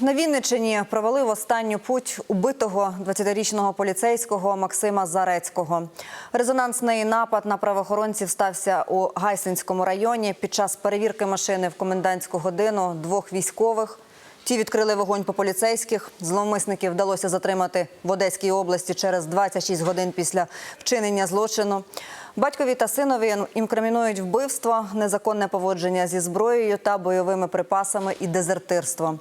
На Вінниччині провалив останню путь убитого 20-річного поліцейського Максима Зарецького. Резонансний напад на правоохоронців стався у Гайсинському районі. Під час перевірки машини в комендантську годину двох військових. Ті відкрили вогонь по поліцейських. Зловмисників вдалося затримати в Одеській області через 26 годин після вчинення злочину. Батькові та синові інкримінують вбивство, незаконне поводження зі зброєю та бойовими припасами і дезертирство.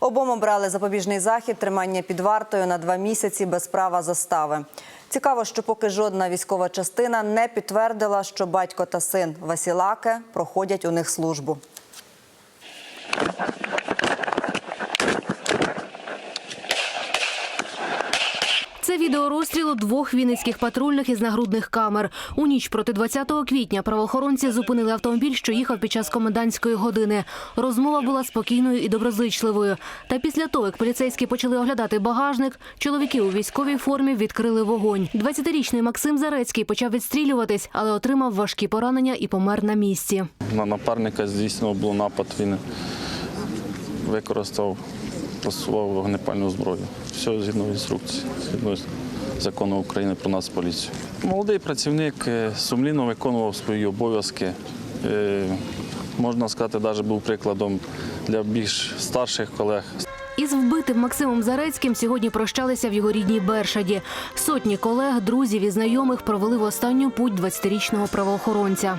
Обом обрали запобіжний захід, тримання під вартою на два місяці без права застави. Цікаво, що поки жодна військова частина не підтвердила, що батько та син Васілаке проходять у них службу. Це відео розстрілу двох вінницьких патрульних із нагрудних камер. У ніч проти 20 квітня правоохоронці зупинили автомобіль, що їхав під час комендантської години. Розмова була спокійною і доброзичливою. Та після того, як поліцейські почали оглядати багажник, чоловіки у військовій формі відкрили вогонь. 20-річний Максим Зарецький почав відстрілюватись, але отримав важкі поранення і помер на місці. На напарника здійснено було напад. Він використав, застосував вогнепальну зброю. Все згідно інструкції, згідно закону України про нас поліцію. Молодий працівник е, сумлінно виконував свої обов'язки. Е, Можна сказати, навіть був прикладом для більш старших колег. Із вбитим Максимом Зарецьким сьогодні прощалися в його рідній Бершаді. Сотні колег, друзів і знайомих провели в останню путь 20-річного правоохоронця.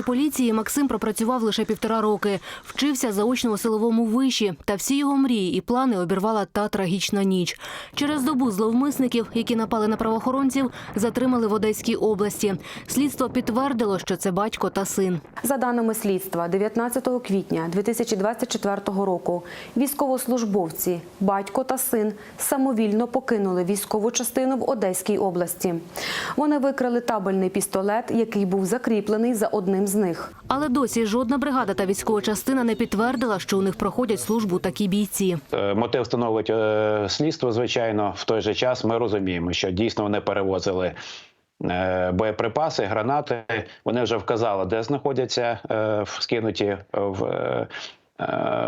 Патрульній поліції Максим пропрацював лише півтора роки. Вчився заочно у силовому виші, та всі його мрії і плани обірвала та трагічна ніч. Через добу зловмисників, які напали на правоохоронців, затримали в Одеській області. Слідство підтвердило, що це батько та син. За даними слідства, 19 квітня 2024 року військовослужбовці, батько та син самовільно покинули військову частину в Одеській області. Вони викрали табельний пістолет, який був закріплений за одним з них. Але досі жодна бригада та військова частина не підтвердила, що у них проходять службу такі бійці. Е, Мотив встановить е, слідство. Звичайно, в той же час ми розуміємо, що дійсно вони перевозили. е, Боєприпаси, гранати вони вже вказали, де знаходяться е, в- скинуті в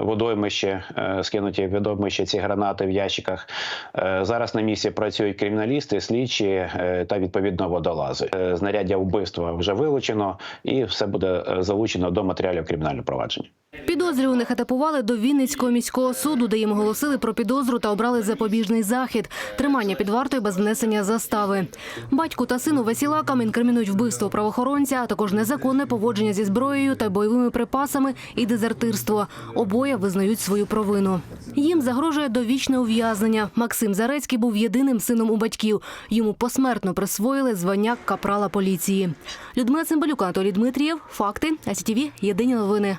водоймище, е, скинуті водоймище ці гранати в ящиках. Е, Зараз на місці працюють криміналісти, слідчі е, та відповідно водолази. Е, Знаряддя вбивства вже вилучено, і все буде е, залучено до матеріалів кримінального провадження. Підозрюваних етапували до Вінницького міського суду, де їм оголосили про підозру та обрали запобіжний захід – тримання під вартою без внесення застави. Батьку та сину Васілакам інкримінують вбивство правоохоронця, а також незаконне поводження зі зброєю та бойовими припасами і дезертирство. Обоє визнають свою провину. Їм загрожує довічне ув'язнення. Максим Зарецький був єдиним сином у батьків. Йому посмертно присвоїли звання капрала поліції. Людмила Цимбалюк, Анатолій Дмитрієв. Факти. АСІТВ. Єдині новини.